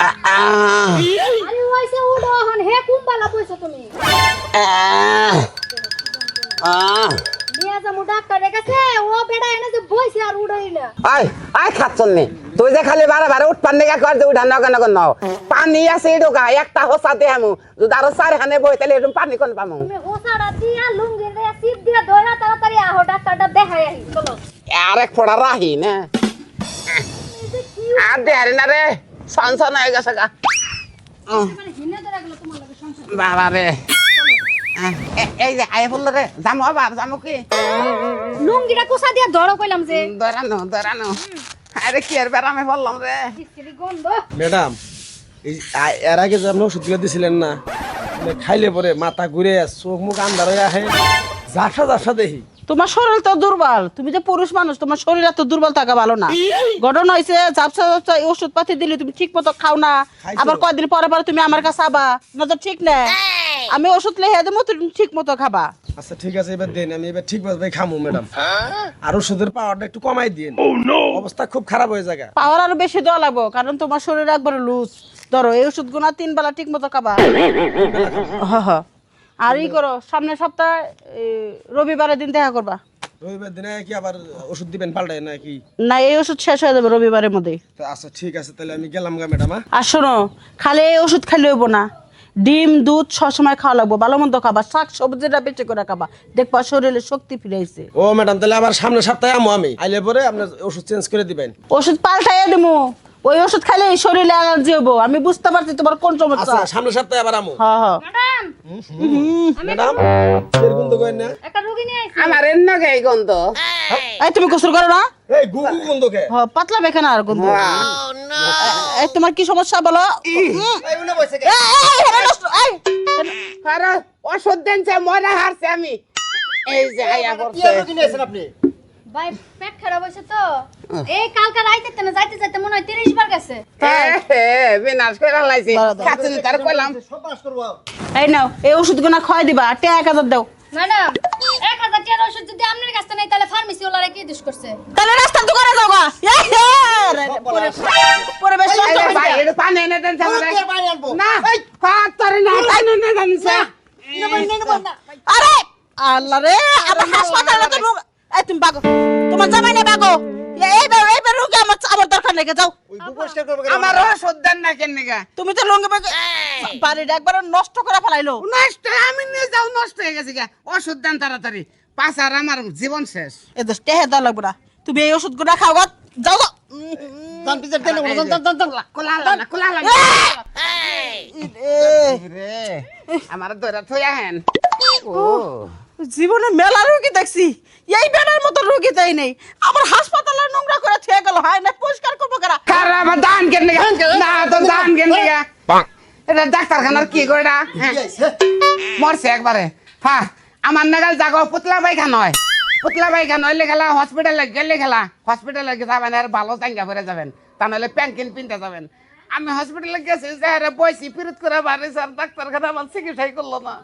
আরে ওইসে উডো হন হে কুম্বালা বইছো তুমি। নিয়ে যাব ডাক্তারের কাছে। ও বেড়া এনে যে বইছে আর উড়াই না আয় আয় খাচ্ছন নি তুই যে খালি বারে বারে উঠ পান্নে কর যে উঠা নগর নগর নাও পানি আছে ঢোকা একটা হোসা দে আমু যদি আরও চার হানে বই তাহলে এরকম পানি কোন পামু? তুমি হোসাড়া দিয়া লুঙ্গি রে সিপ দিয়া ধরা তাড়াতাড়ি আহো ডাক্তারটা দেখাই আহি চলো। আর এক ফোড়া রাহি না। আর দে আরে না রে। সনসন হয়ে গেছে গা। বাবা রে এই যে আয় বলল রে কি? লুঙ্গিটা কোসা দিয়া ধরো কইলাম যে। দরানো দরানো আরে কি আর বেড়ামে বললাম রে কিসিরি গন্ধ। ম্যাডাম এই আ- এর আগে যে আপনি ওষুধগুলো দিছিলেন না? খাইলে পরে মাথা ঘুরে চোখ মুখ আন্ধার হয়ে আহে। জাফা জাফা দেখি তোমার শরীর তো দুর্বল। তুমি যে পুরুষ মানুষ তোমার শরীর এত দুর্বল থাকা ভালো না। ঘটনা হয়েছে ঝাপসা ঝাপসা ওষুধ পাতি দিলে তুমি ঠিক মতো খাও না। আবার কয়দিন পরে পরে তুমি আমার কাছে আবা না তো ঠিক না আমি ওষুধ লেহে দেবো তুমি ঠিক মতো খাবা। আচ্ছা ঠিক আছে এবার দেন আমি এবার ঠিক ভাবে খামু ম্যাডাম। আর ওষুধের পাওয়ারটা একটু কমাই দিন। অবস্থা খুব খারাপ হয়ে যায় পাওয়ার আরও বেশি দেওয়া লাগবো কারণ তোমার শরীর একবারে লুজ ধরো এই ওষুধ গুনা তিন বেলা ঠিক মতো খাবা। হ হ। আর ই করো সামনের সপ্তাহে রবিবারের দিন দেখা করবা। রবিবার দিনে কি আবার ওষুধ দিবেন পাল্টায় নাকি? না এই ওষুধ শেষ হয়ে যাবে রবিবারের মধ্যে আচ্ছা ঠিক আছে তাহলে আমি গেলাম গা ম্যাডাম আর শোনো খালি এই ওষুধ খাইলে হইব না। ডিম দুধ সবসময় খাওয়া লাগবো ভালো মন্দ খাবা শাক সবজিটা বেঁচে করে খাবা। দেখবা শরীরে শক্তি ফিরেছে ও ম্যাডাম তাহলে আবার সামনের সপ্তাহে আমো আমি। আইলে পরে আপনার ওষুধ চেঞ্জ করে দিবেন। ওষুধ পাল্টাইয়া দেবো ওই ওষুধ খাইলে শরীরে অ্যালার্জি হব আমি বুঝতে পারছি তোমার কোন সমস্যা। আচ্ছা সামনের সপ্তাহে আবার আমো। হ্যাঁ হ্যাঁ ম্যাডাম ম্যাডাম। এর গুণ তো না। একটা রুগী নিয়ে আইছি। আমার এর নগে এই গন্ধ? এই তুমি গোসল করো না? এই গুগু গুণ কে? হ্যাঁ পাতলা বেখানা আর গন্ধ। এই তোমার কি সমস্যা বলো। এই, এই, এই, নষ্ট, এই। আরে ওষুধ দেনছে মনে হারছে আমি। এই যে আয়া ভাই পেট খারাপ হয়েছে তো? এই কালকা রাইতে তেনে যাইতে যাইতে মনে হয় তিরিশ বার গেছে। বিনাশ করে লাইছি খাচ্ছি তার কইলাম। এই নাও এই ওষুধ গুনা খাওয়াই দিবা আর টাকা এক হাজার দাও। ম্যাডাম এক হাজার টাকার ওষুধ যদি আপনার কাছে নেই তাহলে ফার্মেসি ওলারে কি দুষ করছে? তাহলে গা। পরিবেশ পানি এনে দেন না হাত তোরে না তাই না। জানিস আরে আল্লাহ রে আমার হাসপাতালে তো এই তুমি বাগো তোমার জামাই না বাগো এইবার এইবার রোগে আমার আমার দরকার নেই যাও। আমার ওষুধ দেন না কেন নিগা তুমি তো লঙ্গে বাগে বাড়িটা একবার নষ্ট করে ফেলাইলো। নষ্ট আমি নিয়ে যাও নষ্ট হয়ে গেছে গা। ওষুধ দেন তাড়াতাড়ি। পাঁচ আর আমার জীবন শেষ। এ দোষ টেহে দেওয়া লাগবে না। তুমি এই ওষুধগুলা খাও গা। যাও যাও। আমার দৌড়া থই আহেন জীবনে মেলা রোগী দেখছি। এই বেড়ার মতো রোগী তাই নেই। আমার হাসপাতালে নোংরা করে থুয়ে গেল হয় না পরিষ্কার করব কারা? খারাপ দান কেন নিগা না তো দান কেন নিগা এটা ডাক্তারখানার কি গোড়া মরছে একবারে। ফা আমার নাগাল জাগো পুতলা পায়খানা হয় পুতলা পায়খানা হইলে খেলা হসপিটালে গেলে খেলা হসপিটালে যাবেন আর ভালো চাঙ্গা করে যাবেন। তা নাহলে প্যান্কিন পিনতে যাবেন। আমি হসপিটালে গেছি যে বইছি পিরিত করে বাড়ি স্যার ডাক্তারখানা আমার চিকিৎসাই করল না।